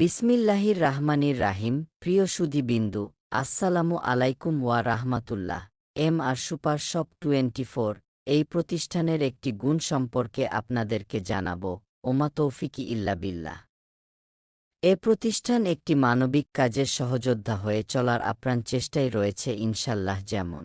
বিসমিল্লাহির রাহমানির রাহিম, প্রিয় সুধীবিন্দু, আসসালামু আলাইকুম ওয়া রাহমাতুল্লাহ। M R super shop twenty four, এই প্রতিষ্ঠানের একটি গুণ সম্পর্কে আপনাদেরকে জানাব, ওমা তৌফিকি ইল্লা বিল্লাহ। এ প্রতিষ্ঠান একটি মানবিক কাজের সহযোদ্ধা হয়ে চলার আপ্রাণ চেষ্টায় রয়েছে ইনশাল্লাহ যেমন।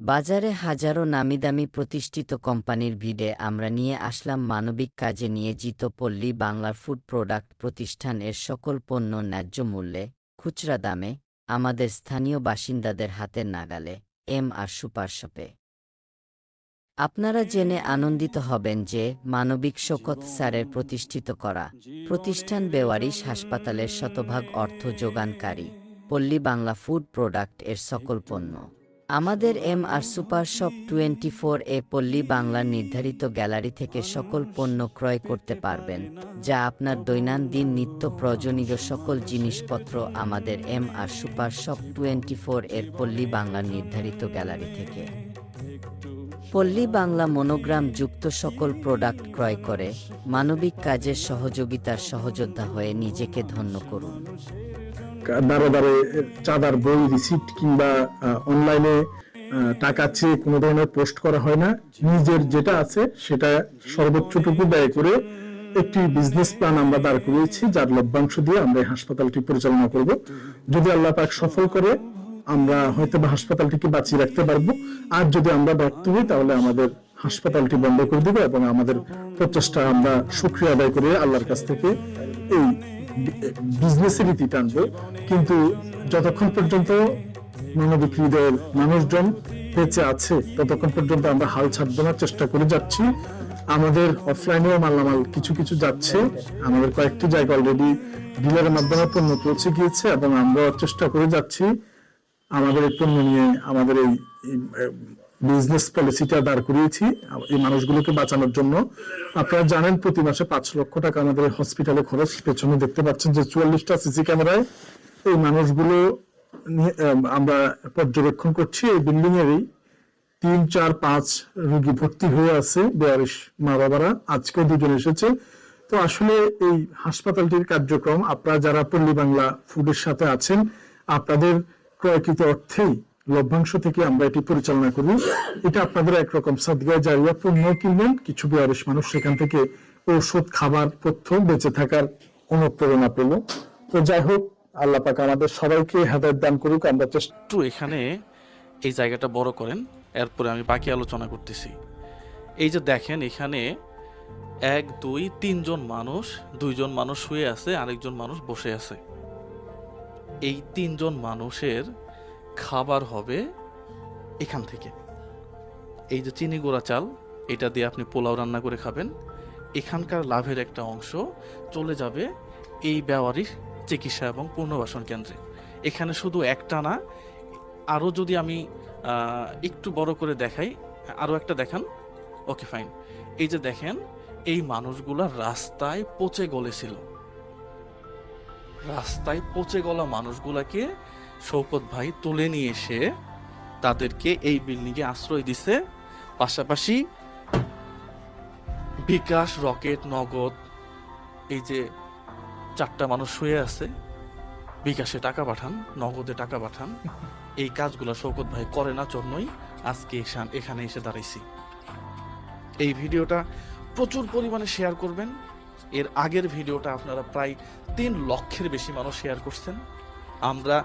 বাজারে হাজারো নামিদামি প্রতিষ্ঠিত কোম্পানির ভিড়ে আমরা নিয়ে আসলাম মানবিক কাজে নিয়োজিত পল্লী বাংলার ফুড প্রোডাক্ট প্রতিষ্ঠান এর সকল পণ্য ন্যায্য মূল্যে, খুচরা দামে, আমাদের স্থানীয় বাসিন্দাদের হাতের নাগালে, এম আর সুপার শপে। আপনারা জেনে আনন্দিত হবেন যে মানবিক শোকত স্যারের প্রতিষ্ঠিত করা প্রতিষ্ঠান বেওয়ারিশ হাসপাতালের শতভাগ অর্থ যোগানকারী পল্লী বাংলা ফুড প্রোডাক্টের সকল পণ্য। আমাদের M R super shop twenty four এ পল্লী বাংলার নির্ধারিত গ্যালারি থেকে সকল পণ্য ক্রয় করতে পারবেন, যা আপনার দৈনন্দিন নিত্য প্রয়োজনীয় সকল জিনিসপত্র আমাদের M R super shop twenty four এর পল্লী বাংলার নির্ধারিত গ্যালারি থেকে। পল্লী বাংলা মনোগ্রাম যুক্ত সকল প্রোডাক্ট ক্রয় করে মানবিক কাজের সহযোগিতার সহযোদ্ধা হয়ে নিজেকে ধন্য করুন। দাঁড়ে দাঁড়ে, চাঁদার বই রিসিপ্ট কিংবা অনলাইনে টাকা চেয়ে কোনো ধরনের পোস্ট করা হয় না। নিজের যেটা আছে সেটা সর্বোচ্চটুকু ব্যয় করে একটি বিজনেস প্ল্যান আমরা দাঁড় করিয়েছি, যার লভ্যাংশ দিয়ে আমরা এই হাসপাতালটি পরিচালনা করব। যদি আল্লাহ পাক সফল করে, আমরা হয়তো বা হাসপাতালটিকে বাঁচিয়ে রাখতে পারব। আর যদি আমরা ব্যর্থ হই, তাহলে আমাদের হাসপাতালটি বন্ধ করে দিব এবং আমাদের প্রচেষ্টা আমরা সুক্রিয়া আদায় করে আল্লাহর কাছ থেকে এই বিজনেসের টানবো, কিন্তু যতক্ষণ পর্যন্ত মানবিক হৃদয়ের মানুষজন বেঁচে আছে, ততক্ষণ পর্যন্ত আমরা হাল ছাড়বো না, চেষ্টা করে যাচ্ছি। আমাদের অফলাইনেও মালামাল কিছু কিছু যাচ্ছে। আমাদের কয়েকটি জায়গা অলরেডি ডিলারের মাধ্যমে পণ্য পৌঁছে গিয়েছে এবং আমরা চেষ্টা করে যাচ্ছি। আমাদের এই পণ্য নিয়ে, আমাদের এই বিজনেস পলিসিটা দাঁড় করিয়েছি, এই মানুষগুলোকে বাঁচানোর জন্য। আপনারা জানেন প্রতি মাসে পাঁচ লক্ষ টাকা আমাদের হসপিটালে খরচ। পেছনে দেখতে পাচ্ছেন যে চুয়াল্লিশটা সিসি ক্যামেরায় এই মানুষগুলো আমরা পর্যবেক্ষণ করছি। এই বিল্ডিং এরই তিন, চার, পাঁচ রোগী ভর্তি হয়ে আছে বেয়ারিশ মা বাবারা আজকেও দুজন এসেছে। তো আসলে এই হাসপাতালটির কার্যক্রম, আপনারা যারা পল্লী বাংলা ফুডের সাথে আছেন, আপনাদের ক্রয়কৃত অর্থেই লভ্যাংশ থেকে আমরা এটি পরিচালনা করি। এটা আপনাদের একরকম সাদগায় জারিয়া পণ্য কিনবেন, কিছু বেয়ারিশ মানুষ সেখান থেকে ঔষধ, খাবার পথ্য বেঁচে থাকার অনুপ্রেরণা পেল। তো যাই হোক, আল্লাহ পাক আমাদের সবাইকে হেদায়ত দান করুক, আমরা চেষ্টা একটু এখানে এই জায়গাটা বড় করেন, এরপরে আমি বাকি আলোচনা করতেছি। এই যে দেখেন, এখানে এক, দুই, তিনজন মানুষ, দুইজন মানুষ শুয়ে আছে, আরেকজন মানুষ বসে আছে। এই তিনজন মানুষের খাবার হবে এখান থেকে। এই যে চিনি গোড়া চাল, এটা দিয়ে আপনি পোলাও রান্না করে খাবেন। এখানকার লাভের একটা অংশ চলে যাবে এই ব্যবহারিক চিকিৎসা এবং পুনর্বাসন কেন্দ্রে। এখানে শুধু একটা না, আরও যদি আমি একটু বড় করে দেখাই, আরও একটা দেখান। Okay, fine. এই যে দেখেন, এই মানুষগুলা রাস্তায় পচে গলেছিল। রাস্তায় পচে গলা মানুষগুলাকে শৌকত ভাই তুলে নিয়ে এসে তাদেরকে এই বিল্ডিংয়ে আশ্রয় দিছে। পাশাপাশি বিকাশ, রকেট, নগদ, এই যে চারটা মানুষ শুয়ে আছে, বিকাশে টাকা পাঠান, নগদে টাকা পাঠান, এই কাজগুলো শৌকত ভাই করে না জন্যই আজকে এখানে এসে দাঁড়াইছি। এই ভিডিওটা প্রচুর পরিমাণে শেয়ার করবেন। এর আগের ভিডিওটা আপনারা প্রায় তিন লক্ষের বেশি মানুষ শেয়ার করছেন। আমরা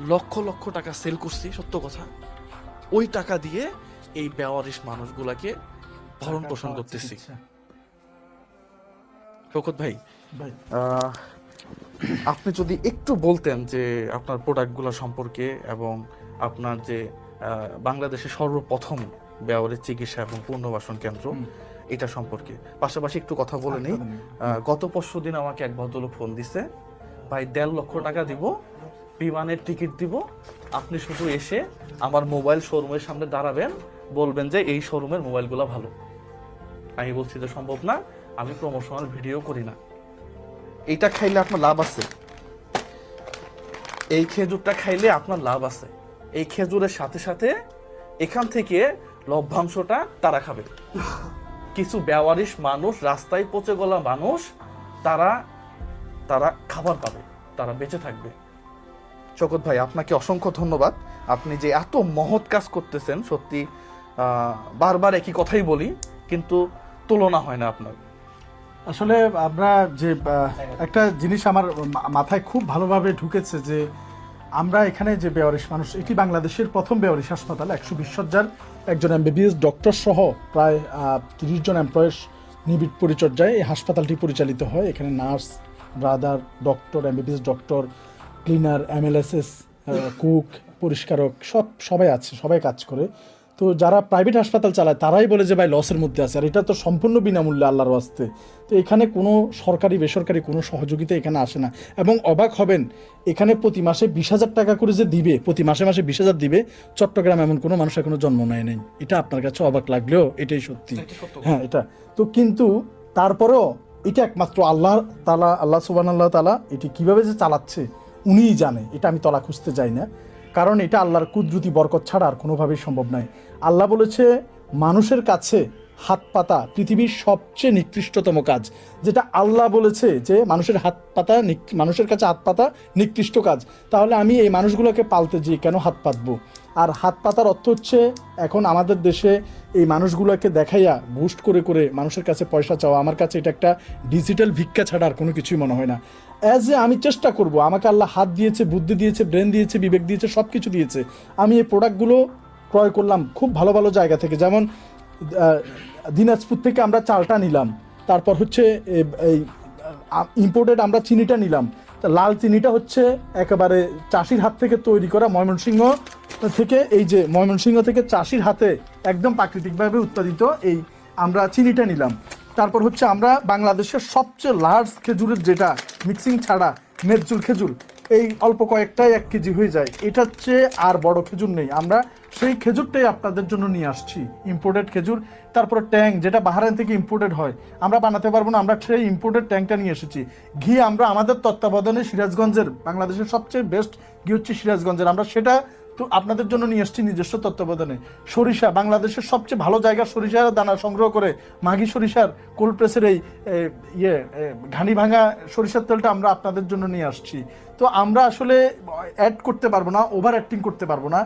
লক্ষ লক্ষ টাকা সেল করছি সত্য কথা। ওই টাকা দিয়ে এই বেওয়ারিশ মানুষগুলাকে ভরণ পোষণ করতেছি। শৌকত ভাই ভাই। আপনি যদি একটু বলতেন যে আপনার প্রোডাক্টগুলো সম্পর্কে এবং আপনার যে বাংলাদেশে সর্বপ্রথম ব্যবহারের চিকিৎসা এবং পুনর্বাসন কেন্দ্র এটা সম্পর্কে। পাশাপাশি একটু কথা বলে নিই। গত পরশু দিন আমাকে এক ভদ্রলোক ফোন দিছে ভাই দেড় লক্ষ টাকা দিব বিমানের টিকিট দিব। আপনি শুধু এসে আমার মোবাইল শোরুমের সামনে দাঁড়াবেন, বলবেন যে এই শোরুমের মোবাইলগুলো ভালো। আমি বলছি যে সম্ভব না, আমি প্রমোশনাল ভিডিও করি না। এইটা খাইলে আপনার লাভ আছে। এই খেজুরটা খাইলে আপনার লাভ আছে। এই খেজুরের সাথে সাথে এখান থেকে লভ্যাংশটা তারা খাবে। কিছু ব্যবহারিস মানুষ, রাস্তায় পচে গলা মানুষ, তারা তারা খাবার পাবে, তারা বেঁচে থাকবে। শকত ভাই, আপনাকে অসংখ্য ধন্যবাদ। আপনি যে এত মহৎ কাজ করতেছেন, সত্যি বারবার একই কথাই বলি, কিন্তু তুলনা হয় না আপনার। আসলে আমরা যে একটা জিনিস আমার মাথায় খুব ভালোভাবে ঢুকেছে যে, আমরা এখানে যে বেয়ারিশ মানুষ, এটি বাংলাদেশের প্রথম বেয়ারিশ হাসপাতাল, একশো বিশ একজন এমবিবিএস ডক্টর সহ প্রায় তিরিশ জন এমপ্লয়েস নিবিড় পরিচর্যায় এই হাসপাতালটি পরিচালিত হয়। এখানে nurse, brother, doctor, MBBS doctor cleaner MLSS cook পরিষ্কারক সব সবাই আছে সবাই কাজ করে। তো যারা প্রাইভেট হাসপাতাল চালায় তারাই বলে যে ভাই লসের মধ্যে আছে। আর এটা তো সম্পূর্ণ বিনামূল্যে আল্লাহর আসতে তো এখানে কোনো সরকারি বেসরকারি কোনো সহযোগিতা এখানে আসে না। এবং অবাক হবেন এখানে প্রতি মাসে বিশ হাজার টাকা করে যে দিবে প্রতি মাসে মাসে বিশ হাজার দিবে চট্টগ্রাম এমন কোনো মানুষ এখনও জন্ম নেয় নেই। এটা আপনার কাছে অবাক লাগলেও এটাই সত্যি। হ্যাঁ এটা। তো কিন্তু তারপরেও এটা একমাত্র আল্লাহ তালা আল্লাহ সুবান আল্লাহ তালা এটি কীভাবে যে চালাচ্ছে উনিই জানে, এটা আমি তলা খুঁজতে যাই না। কারণ এটা আল্লাহর কুদরতি বরকত ছাড়া আর কোনোভাবেই সম্ভব নয়। আল্লাহ বলেছে, মানুষের কাছে হাত পাতা পৃথিবীর সবচেয়ে নিকৃষ্টতম কাজ। যেটা আল্লাহ বলেছে যে, মানুষের হাত পাতা মানুষের কাছে হাত পাতা নিকৃষ্ট কাজ। তাহলে আমি এই মানুষগুলোকে পালতে যেয়ে কেন হাত পাতবো? আর হাত পাতার অর্থ হচ্ছে, এখন আমাদের দেশে এই মানুষগুলোকে দেখাইয়া বুস্ট করে করে মানুষের কাছে পয়সা চাওয়া, আমার কাছে এটা একটা ডিজিটাল ভিক্ষা ছাড়া আর কোনো কিছুই মনে হয় না। অ্যাজ এ আমি চেষ্টা করব, আমাকে আল্লাহ হাত দিয়েছে, বুদ্ধি দিয়েছে ব্রেন দিয়েছে, বিবেক দিয়েছে সব কিছু দিয়েছে। আমি এই প্রোডাক্টগুলো ক্রয় করলাম খুব ভালো ভালো জায়গা থেকে। যেমন দিনাজপুর থেকে আমরা চালটা নিলাম, তারপর হচ্ছে এই ইম্পোর্টেড আমরা চিনিটা নিলাম। লাল চিনিটা হচ্ছে একেবারে চাষির হাত থেকে তৈরি করা ময়মনসিংহ থেকে এই যে ময়মনসিংহ থেকে চাষির হাতে একদম প্রাকৃতিকভাবে উৎপাদিত এই আমরা চিনিটা নিলাম। তারপর হচ্ছে আমরা বাংলাদেশের সবচেয়ে লার্জ খেজুরের যেটা মিক্সিং ছাড়া মেরচুল খেজুর, এই অল্প কয়েকটাই এক কেজি হয়ে যায়। এটার চেয়ে আর বড় খেজুর নেই। আমরা সেই খেজুরটাই আপনাদের জন্য নিয়ে আসছি। ইম্পোর্টেড খেজুর, তারপরে ট্যাং, যেটা বাহারাইন থেকে ইম্পোর্টেড হয়। আমরা বানাতে পারব না, আমরা সেই ইম্পোর্টেড ট্যাংটা নিয়ে এসেছি। ঘি আমরা আমাদের তত্ত্বাবধানে সিরাজগঞ্জের, বাংলাদেশের সবচেয়ে বেস্ট ঘি হচ্ছে সিরাজগঞ্জের। আমরা সেটা তো আপনাদের জন্য নিয়ে এসেছি নিজস্ব তত্ত্বাবধানে। সরিষা, বাংলাদেশের সবচেয়ে ভালো জায়গা সরিষার দানা সংগ্রহ করে মাঘি সরিষার কোল্ড প্রেসের এই ইয়ে ঘানি ভাঙা সরিষার তেলটা আমরা আপনাদের জন্য নিয়ে আসছি। তো আমরা আসলে অ্যাড করতে পারব না ওভার অ্যাক্টিং করতে পারব না।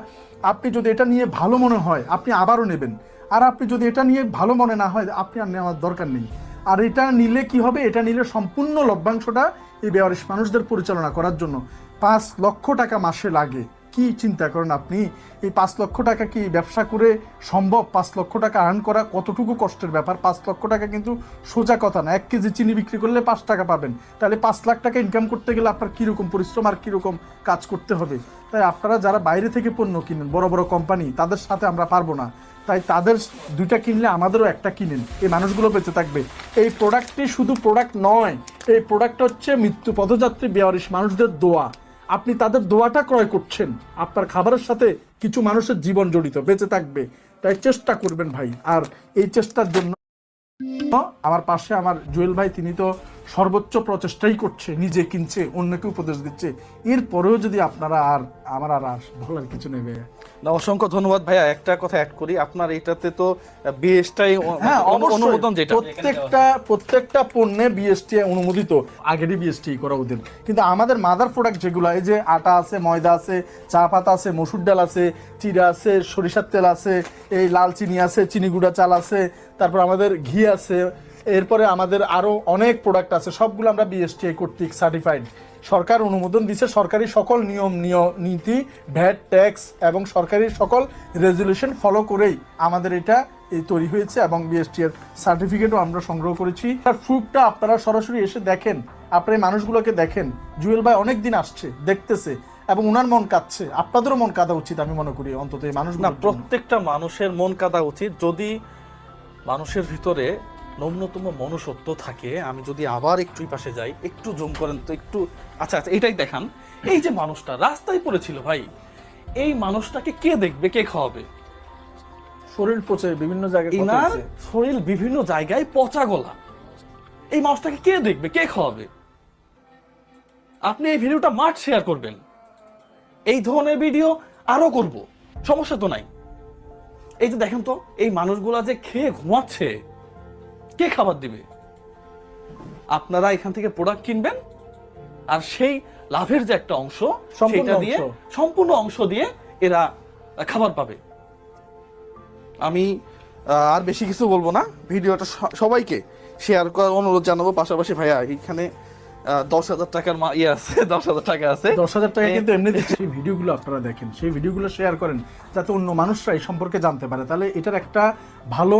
আপনি যদি এটা নিয়ে ভালো মনে হয়, আপনি আবারও নেবেন। আর আপনি যদি এটা নিয়ে ভালো মনে না হয়, আপনি আর নেওয়ার দরকার নেই। আর এটা নিলে কি হবে? এটা নিলে সম্পূর্ণ লভ্যাংশটা এই বেয়ারিশ মানুষদের পরিচালনা করার জন্য। পাঁচ লক্ষ টাকা মাসে লাগে। কি চিন্তা করেন আপনি? এই পাঁচ লক্ষ টাকা কি ব্যবসা করে সম্ভব? পাঁচ লক্ষ টাকা আর্ন করা কতটুকু কষ্টের ব্যাপার? পাঁচ লক্ষ টাকা কিন্তু সোজা কথা না। এক কেজি চিনি বিক্রি করলে পাঁচ টাকা পাবেন। তাহলে পাঁচ লাখ টাকা ইনকাম করতে গেলে আপনার কীরকম পরিশ্রম আর কীরকম কাজ করতে হবে? তাই আপনারা যারা বাইরে থেকে পণ্য কিনেন, বড় বড় কোম্পানি তাদের সাথে আমরা পারব না। তাই তাদের দুইটা কিনলে আমাদেরও একটা কিনেন। এই মানুষগুলো বেঁচে থাকবে। এই প্রোডাক্টটি শুধু প্রোডাক্ট নয়, এই প্রোডাক্ট হচ্ছে মৃত্যু পদযাত্রী বেয়ারিশ মানুষদের দোয়া। আপনি তাদের দোয়াটা ক্রয় করছেন। আপনার খাবারের সাথে কিছু মানুষের জীবন জড়িত, বেঁচে থাকবে। তাই চেষ্টা করবেন ভাই। আর এই চেষ্টার জন্য আমার পাশে আমার জুয়েল ভাই, তিনি তো সর্বোচ্চ প্রচেষ্টাই করছে নিজে কিনছে অন্যকে উপদেশ দিচ্ছে। এরপরেও যদি আপনারা আর আমার আর আর বলার কিছু নেবে না অসংখ্য ধন্যবাদ ভাইয়া। একটা কথা অ্যাড করি আপনার এটাতে তো বিএসটাই হ্যাঁ অনুমোদন অনুমোদন যেটা। প্রত্যেকটা প্রত্যেকটা পণ্যে বিএসটি অনুমোদিত। আগেরই বিএসটি করা ওদের। কিন্তু আমাদের মাদার প্রোডাক্ট যেগুলো এই যে আটা আছে ময়দা আছে চা পাতা আছে মসুর ডাল আছে চিরা আছে সরিষার তেল আছে এই লাল চিনি আছে চিনি গুঁড়া চাল আছে তারপর আমাদের ঘি আছে এরপরে আমাদের আরও অনেক প্রোডাক্ট আছে সবগুলো আমরা বিএসটিআই কর্তৃক সার্টিফাইড সরকার অনুমোদন দিছে সরকারি সকল নিয়ম নিয়- নীতি ভ্যাট ট্যাক্স এবং সরকারি সকল রেজুলেশন ফলো করেই আমাদের এটা এই তৈরি হয়েছে এবং বিএসটি এর সার্টিফিকেটও আমরা সংগ্রহ করেছি। তার প্রুফটা আপনারা সরাসরি এসে দেখেন আপনার এই মানুষগুলোকে দেখেন। জুয়েল ভাই অনেক দিন আসছে দেখতেছে এবং উনার মন কাঁদছে। আপনাদেরও মন কাঁদা উচিত আমি মনে করি অন্তত এই না মানুষগুলো প্রত্যেকটা মানুষের মন কাদা উচিত। যদি মানুষের ভিতরে ন্যূনতম মনুষ্যত্ব থাকে আমি যদি আবার একটু পাশে যাই একটু জুম করেন তো একটু আচ্ছা আচ্ছা এটাই দেখান। এই যে মানুষটা রাস্তায় পড়েছিল ভাই এই মানুষটাকে কে দেখবে কে খাওয়াবে? শরীর পচে বিভিন্ন জায়গায় ইনার শরীর বিভিন্ন জায়গায় পচা গলা। এই মানুষটাকে কে দেখবে কে খাওয়াবে? আপনি এই ভিডিওটা মাঠ শেয়ার করবেন। এই ধরনের ভিডিও আরও করব। সমস্যা তো নাই। এই যে দেখেন তো এই মানুষগুলা যে খেয়ে ঘুমাচ্ছে। কে খাবার দিবে? আপনারা এখান থেকে প্রোডাক্ট কিনবেন আর সেই লাভের যে একটা অংশ সেটা দিয়ে সম্পূর্ণ অংশ দিয়ে এরা খাবার পাবে। আমি আর বেশি কিছু বলব না। ভিডিওটা সবাইকে শেয়ার করার অনুরোধ জানাব। পাশাপাশি ভাইয়া এখানে দশ হাজার টাকার মা- ইয়ে আছে দশ হাজার টাকা আছে। দশ হাজার টাকা কিন্তু এমনি সেই ভিডিওগুলো আপনারা দেখেন সেই ভিডিওগুলো শেয়ার করেন যাতে অন্য মানুষরা এই সম্পর্কে জানতে পারে। তাহলে এটার একটা ভালো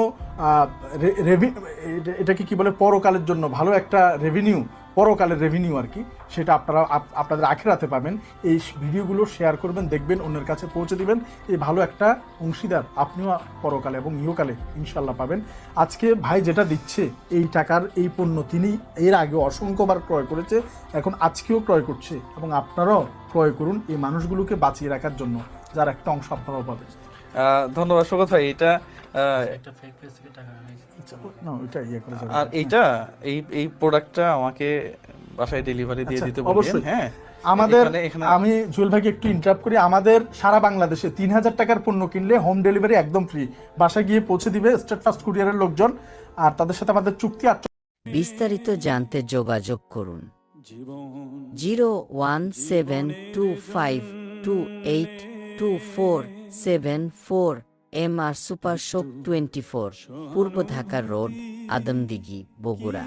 এটাকে কি বলে? পরকালের জন্য ভালো একটা রেভিনিউ পরকালের রেভিনিউ আর কি, সেটা আপনারা আপ- আপনাদের আখেরাতে পাবেন। এই ভিডিওগুলো শেয়ার করবেন, দেখবেন, অন্যের কাছে পৌঁছে দিবেন। এই ভালো একটা অংশীদার আপনিও পরকালে এবং ইহকালে ইনশাল্লাহ পাবেন। আজকে ভাই যেটা দিচ্ছে, এই টাকার, এই পণ্য তিনি এর আগে অসংখ্যবার ক্রয় করেছে, এখন আজকেও ক্রয় করছে এবং আপনারাও ক্রয় করুন এই মানুষগুলোকে বাঁচিয়ে রাখার জন্য, যার একটা অংশ আপনারাও পাবেন। ধন্যবাদ সৌগত ভাই এটা আচ্ছা, না ওইটা ইয়ে আর এইটা এই এই প্রোডাক্টটা আমাকে বাসায় ডেলিভারি দিয়ে আচ্ছা, দিতে বলবেন। অবশ্যই। হ্যাঁ। আমাদের আমি জুয়েল ভাইকে একটু ইন্টারাপ্ট করি। আমাদের সারা বাংলাদেশে তিন হাজার টাকার পণ্য কিনলে হোম ডেলিভারি একদম ফ্রি বাসায় গিয়ে পৌঁছে দিবে স্টেট ফাস্ট কুরিয়ারের লোকজন। আর তাদের সাথে আমাদের চুক্তি আর বিস্তারিত জানতে যোগাযোগ করুন। Zero one seven two five two eight two four seven four M R super shop twenty four পূর্ব ঢাকার রোড, আদমদিঘি, বগুড়া।